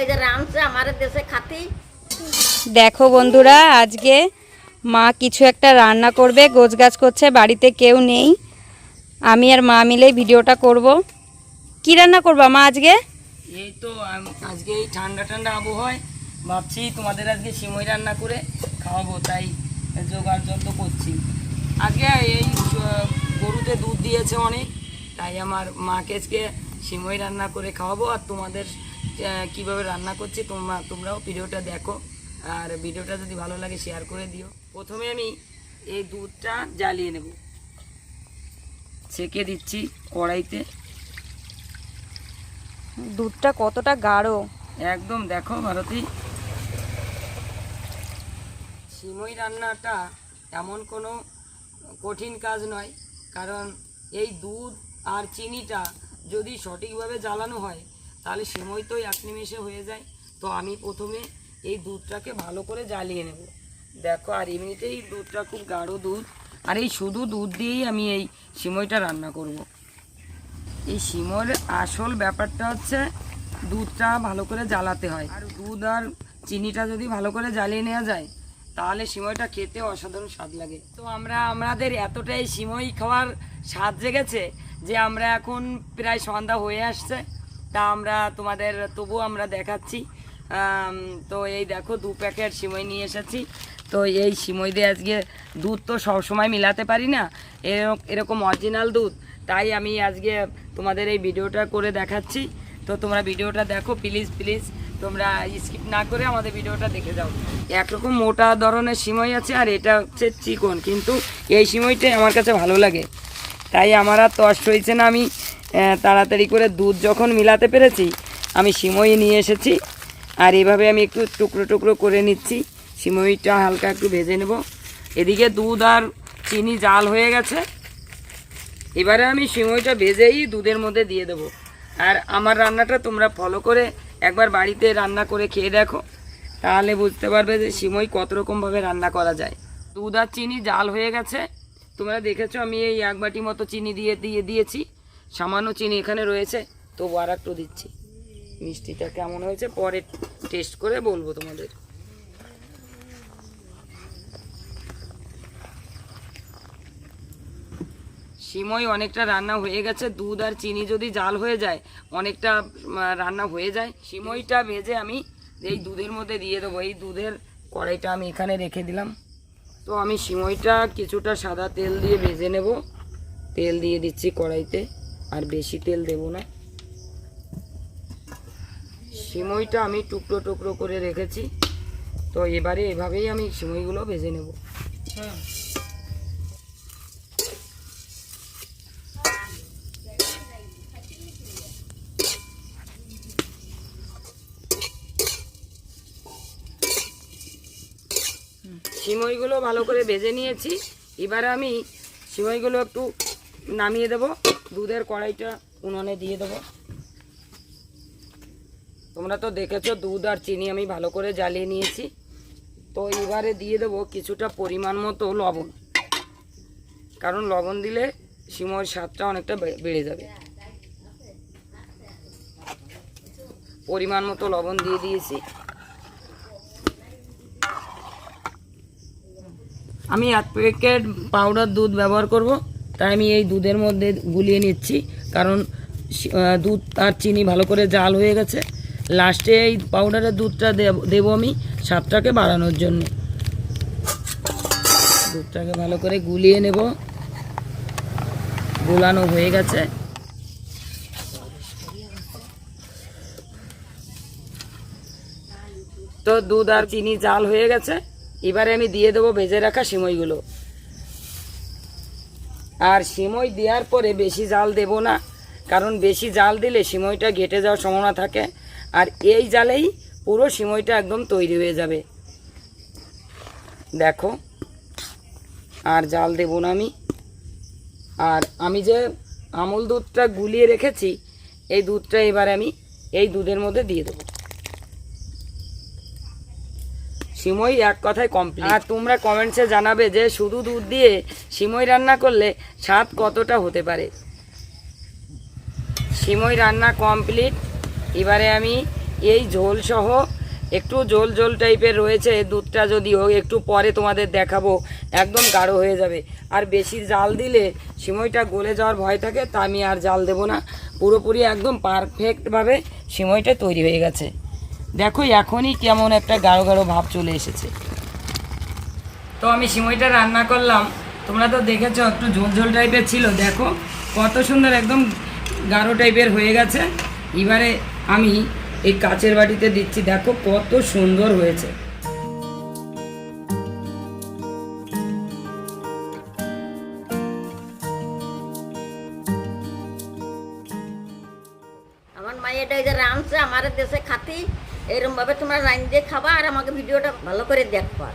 সিমাইটা এই যে রাঁধছে আমার দেশে খাতি। দেখো বন্ধুরা আজকে মা কিছু একটা রান্না করবে গোছগাছ করছে বাড়িতে কেউ নেই। আমি আর মা মিলেই ভিডিওটা করব। কি রান্না করবা মা আজকে? এই তো আজকে এই ঠান্ডা ঠান্ডা আবহাওয়ায় ভাবছি তোমাদের আজকে সিমই রান্না করে খাওয়াবো তাই জোগাড় যন্ত্র করছি। আজকে এই গরুতে দুধ দিয়েছে অনেক তাই আমার মাকে আজকে সিমই রান্না করে খাওয়াবো আর তোমাদের কীভাবে রান্না করছি তোমরা তোমরাও ভিডিওটা দেখো। আর ভিডিওটা যদি ভালো লাগে শেয়ার করে দিও। প্রথমে আমি এই দুধটা জ্বালিয়ে নেব। ছেঁকে দিচ্ছি কড়াইতে। দুধটা কতটা গাঢ়? একদম দেখো ভারতী। সিমই রান্নাটা এমন কোনো কঠিন কাজ নয় কারণ এই দুধ আর চিনিটা যদি সঠিকভাবে জ্বালানো হয় তাহলে সিমই তো এক নিমেষে হয়ে যায়। তো আমি প্রথমে এই দুধটাকে ভালো করে জ্বালিয়ে নেব। দেখো, আর এমনিতেই দুধটা খুব গাঢ় দুধ। আর এই শুধু দুধ দিয়েই আমি এই সিমইটা রান্না করব। এই সিমর আসল ব্যাপারটা হচ্ছে দুধটা ভালো করে জ্বালাতে হয়। আর দুধ আর চিনিটা যদি ভালো করে জ্বালিয়ে নেওয়া যায়, তাহলে সিমইটা খেতে অসাধারণ স্বাদ লাগে। তো আমরা, আমাদের এতটাই সিমই খাওয়ার স্বাদ জেগেছে যে আমরা এখন প্রায় সন্ধ্যা হয়ে আসছে। তা আমরা তোমাদের তবু আমরা দেখাচ্ছি। তো এই দেখো, দু প্যাকেট সিমই নিয়ে এসেছি। তো এই সিমই দিয়ে আজকে দুধ তো সবসময় মিলাতে পারি না। এরকম অরিজিনাল দুধ। তাই আমি আজকে তোমাদের এই ভিডিওটা করে দেখাচ্ছি। তো তোমরা ভিডিওটা দেখো প্লিজ প্লিজ তোমরা স্কিপ না করে আমাদের ভিডিওটা দেখে যাও। একরকম মোটা ধরনের সিমই আছে আর এটা হচ্ছে চিকন। কিন্তু এই সিমইটাই আমার কাছে ভালো লাগে। তাই আমার আর তস হয়েছে না আমি তাড়াতাড়ি করে দুধ যখন মিলাতে পেরেছি, আমি সিমই নিয়ে এসেছি। আর এভাবে আমি একটু টুকরো টুকরো করে নিচ্ছি। সিমইটা হালকা একটু ভেজে নেব। এদিকে দুধ আর চিনি জাল হয়ে গেছে। এবারে আমি সিমইটা ভেজেই দুধের মধ্যে দিয়ে দেবো। আর আমার রান্নাটা তোমরা ফলো করে একবার বাড়িতে রান্না করে খেয়ে দেখো। তাহলে বুঝতে পারবে যে সিমই কত রকমভাবে রান্না করা যায়। দুধ আর চিনি জাল হয়ে গেছে। তোমরা দেখেছ আমি এই এক বাটি মতো চিনি দিয়ে দিয়ে দিয়েছি। সামান্য চিনি এখানে রয়েছে, তবু আর একটু দিচ্ছি। মিষ্টিটা কেমন হয়েছে পরে টেস্ট করে বলব তোমাদের। সিমই অনেকটা রান্না হয়ে গেছে, দুধ আর চিনি যদি জাল হয়ে যায়, অনেকটা রান্না হয়ে যায় সিমইটা ভেজে আমি এই দুধের মধ্যে দিয়ে দেবো। এই দুধের কড়াইটা আমি এখানে রেখে দিলাম। তো আমি সিমইটা কিছুটা সাদা তেল দিয়ে ভেজে নেব। তেল দিয়ে দিচ্ছি কড়াইতে। আর বেশি তেল দেব না। সিমইটা আমি টুকরো টুকরো করে রেখেছি। তো এবারে এভাবেই আমি সিমইগুলো ভেজে নেব। সিমইগুলো ভালো করে ভেজে নিয়েছি। এবারে আমি সিমইগুলো একটু নামিয়ে দেব। দুধের কড়াইটা উনুনে দিয়ে দেবো। তোমরা তো দেখেছ, দুধ আর চিনি আমি ভালো করে জ্বালিয়ে নিয়েছি। তো এবারে দিয়ে দেবো কিছুটা পরিমাণ মতো লবণ। কারণ লবণ দিলে সিমইয়ের স্বাদটা অনেকটা বেড়ে যাবে। পরিমাণ মতো লবণ দিয়ে দিয়েছি। আমি এক প্যাকেট পাউডার দুধ ব্যবহার করব। তাই আমি এই দুধের মধ্যে গুলিয়ে নিচ্ছি। কারণ দুধ আর চিনি ভালো করে জাল হয়ে গেছে। লাস্টে এই পাউডারের দুধটা দেব- আমি স্বাদটাকে বাড়ানোর জন্য। দুধটাকে ভালো করে গুলিয়ে নেব। গুলানো হয়ে গেছে। তো দুধ আর চিনি জাল হয়ে গেছে। এবারে আমি দিয়ে দেবো ভেজে রাখা সিমইগুলো। আর সিমই দেওয়ার পরে বেশি জাল দেব না, কারণ বেশি জাল দিলে সিমইটা ঘেটে যাওয়ার সম্ভাবনা থাকে, আর এই জালেই পুরো সিমইটা একদম তৈরি হয়ে যাবে। দেখো, আর জাল দেব না আমি। আর আমি যে আমুল দুধটা গুলিয়ে রেখেছি, এই দুধটা এবার আমি এই দুধের মধ্যে দিয়ে দেবো। সিমই এক কথায় কমপ্লিট আর তোমরা কমেন্টসে জানাবে যে শুধু দুধ দিয়ে সিমই রান্না করলে স্বাদ কতটা হতে পারে। সিমই রান্না কমপ্লিট এবারে আমি এই ঝোল সহ একটু ঝোল ঝোল টাইপের রয়েছে, দুধটা যদিও একটু পরে তোমাদের দেখাবো, একদম গাঢ় হয়ে যাবে। আর বেশি জাল দিলে সিমইটা গলে যাওয়ার ভয় থাকে, তা আমি আর জাল দেবো না। পুরোপুরি একদম পারফেক্টভাবে সিমইটা তৈরি হয়ে গেছে। দেখো, এখনই কেমন একটা গাঢ় গাঢ় ভাব চলে এসেছে। তো আমি সিমইটা রান্না করলাম। তোমরা তো দেখেছ, একটু ঝোল ঝোল টাইপের ছিল। দেখো, কত সুন্দর একদম গাঢ় টাইপের হয়ে গেছে। এবারে আমি এই কাচের বাটিতে দিচ্ছি। দেখো, কত সুন্দর হয়েছে। আমার যে রাঁধছে আমার দেশে খাতি এরকম তোমরা তোমরা দিয়ে খাবা আর আমাকে ভিডিওটা ভালো করে দেখবা।